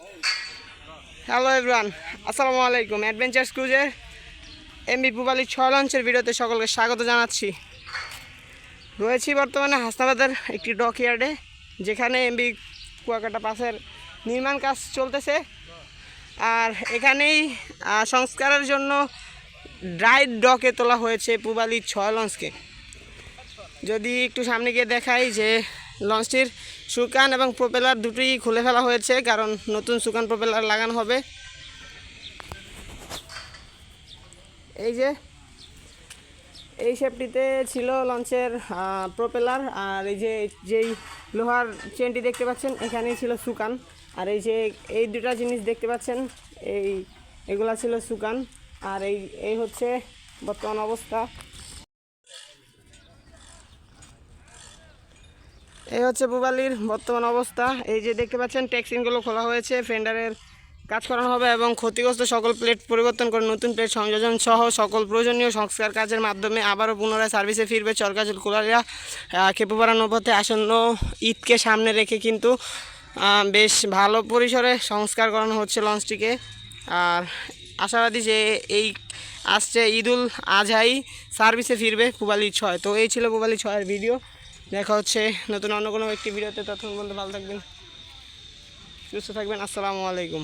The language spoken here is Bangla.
হ্যালো এভরান আসসালামু আলাইকুম অ্যাডভেঞ্চার ক্রুজের এমবি পুবালি ছয় লঞ্চের ভিডিওতে সকলকে স্বাগত জানাচ্ছি। রয়েছি বর্তমানে হাসনাবাদের একটি ডক ইয়ার্ডে যেখানে এমবি কুয়াকাটা পাসের নির্মাণ কাজ চলতেছে। আর এখানেই সংস্কারের জন্য ড্রাই ডকে তোলা হয়েছে পুবালি ছয় লঞ্চকে যদি একটু সামনে গিয়ে দেখাই যে লঞ্চটির সুকান এবং প্রোপেলার দুটোই খুলে ফেলা হয়েছে, কারণ নতুন সুকান প্রোপেলার লাগানো হবে। এই যে, এই শেপটিতে ছিল লঞ্চের প্রোপেলার, আর এই যে, যেই লোহার চেনটি দেখতে পাচ্ছেন, এখানেই ছিল সুকান আর এই যে, এই দুটা জিনিস দেখতে পাচ্ছেন, এই, এগুলা ছিল সুকান আর এই এই হচ্ছে বর্তমান অবস্থা। এই হচ্ছে বুবালির বর্তমান অবস্থা। এই যে দেখতে পাচ্ছেন ট্যাক্সিনগুলো খোলা হয়েছে ফেন্ডারের কাজ করানো হবে এবং ক্ষতিগ্রস্ত সকল প্লেট পরিবর্তন করে নতুন প্লেট সংযোজন সহ সকল প্রয়োজনীয় সংস্কার কাজের মাধ্যমে আবারও পুনরায় সার্ভিসে ফিরবে চরকাজুল কুলারিয়া খেপুপাড়া নৌপথে আসন্ন ঈদকে সামনে রেখে কিন্তু বেশ ভালো পরিসরে সংস্কার করানো হচ্ছে লঞ্চটিকে। আর আশাবাদী যে এই আসছে ঈদুল আজহাই সার্ভিসে ফিরবে পুবালি ছয়। তো এই ছিল পুবালি ছয়ের ভিডিও দেখা হচ্ছে নতুন অন্য কোনো একটি ভিডিওতে। ততক্ষণ বলতে ভালো থাকবেন, সুস্থ থাকবেন। আসসালামু আলাইকুম।